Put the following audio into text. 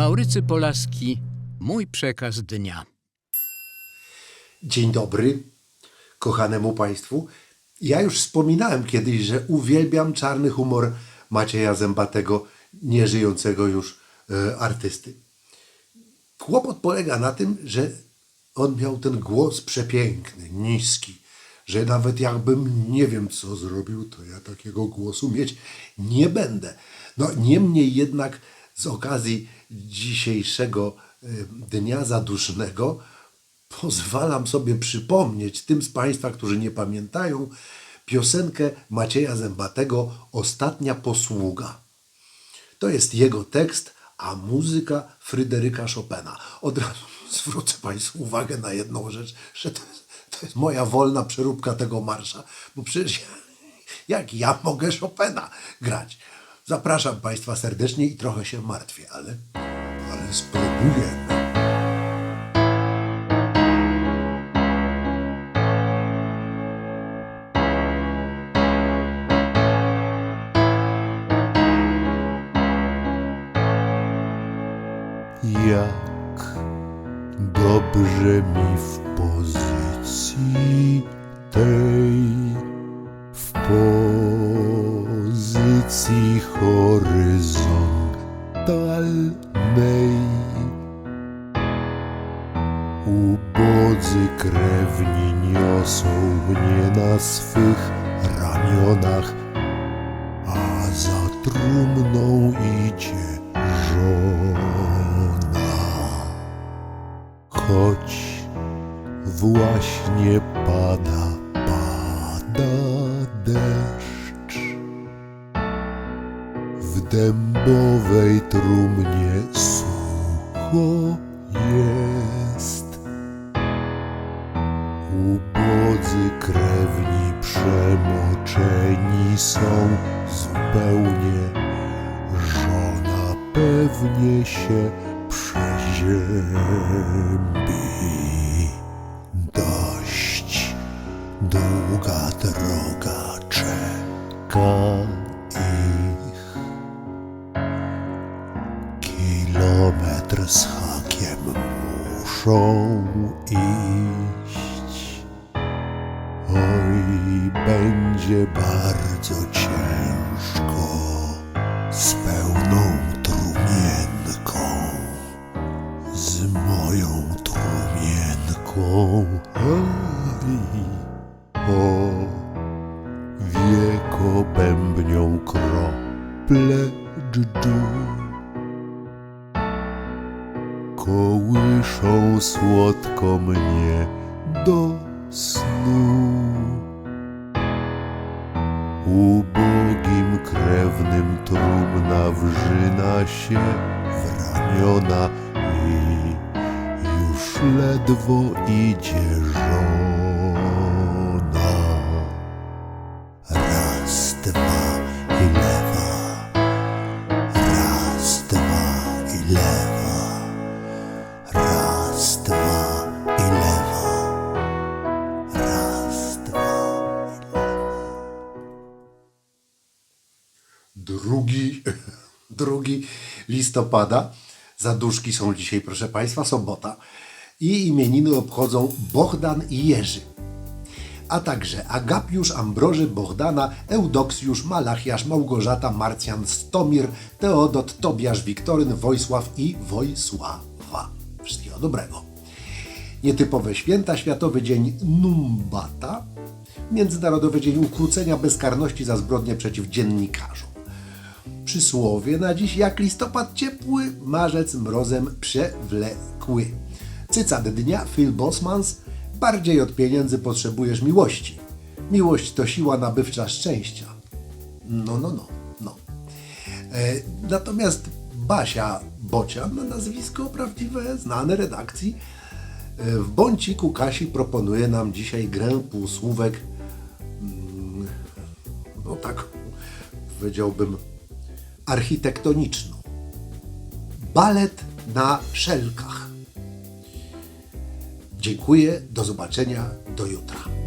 Maurycy Polaski, mój przekaz dnia. Dzień dobry, kochanemu Państwu. Ja już wspominałem kiedyś, że uwielbiam czarny humor Macieja Zębatego, nieżyjącego już e, artysty. Kłopot polega na tym, że on miał ten głos przepiękny, niski, że nawet jakbym nie wiem co zrobił, to ja takiego głosu mieć nie będę. No niemniej jednak z okazji dzisiejszego e, Dnia Zadusznego pozwalam sobie przypomnieć tym z Państwa, którzy nie pamiętają, piosenkę Macieja Zębatego Ostatnia posługa. To jest jego tekst, a muzyka Fryderyka Chopina. Od razu zwrócę Państwu uwagę na jedną rzecz, że to jest, to jest moja wolna przeróbka tego marsza, bo przecież ja, jak ja mogę Chopina grać? Zapraszam Państwa serdecznie i trochę się martwię, ale, ale spróbuję. Jak dobrze mi w pozycji tej, Ubodzy krewni niosą mnie na swych ramionach, a za trumną idzie żona. Choć właśnie pada, pada deszcz, w dębowej trumnie sucho jest. Ubodzy krewni przemoczeni są zupełnie. Żona pewnie się przeziębi. Dość długa droga czeka ich. Kilometr z hakiem muszą iść. Będzie bardzo ciężko z pełną trumienką, z moją trumienką. O wieko bębnią krople dżdżu. Kołyszą słodko mnie do snu. Ubogim krewnym trumna wrzyna się w ramiona i już ledwo idzie żona. Drugi, drugi listopada. Zaduszki są dzisiaj, proszę Państwa, sobota. I imieniny obchodzą Bohdan i Jerzy. A także Agapiusz, Ambroży, Bohdana, Eudoksjusz, Malachiasz, Małgorzata, Marcjan, Stomir, Teodot, Tobiasz, Wiktoryn, Wojsław i Wojsława. Wszystkiego dobrego. Nietypowe święta, Światowy Dzień Numbata, Międzynarodowy Dzień Ukrócenia Bezkarności za zbrodnie przeciw dziennikarzom. Przysłowie na dziś jak listopad ciepły, marzec mrozem przewlekły. Cycat dnia Phil Bosmans Bardziej od pieniędzy potrzebujesz miłości. Miłość to siła nabywcza szczęścia. No, no, no, no. E, natomiast Basia Bocian, no nazwisko prawdziwe, znane redakcji, e, w bąciku Kasi proponuje nam dzisiaj grę półsłówek, mm, no tak powiedziałbym, architektoniczną. Balet na szelkach. Dziękuję, do zobaczenia, do jutra.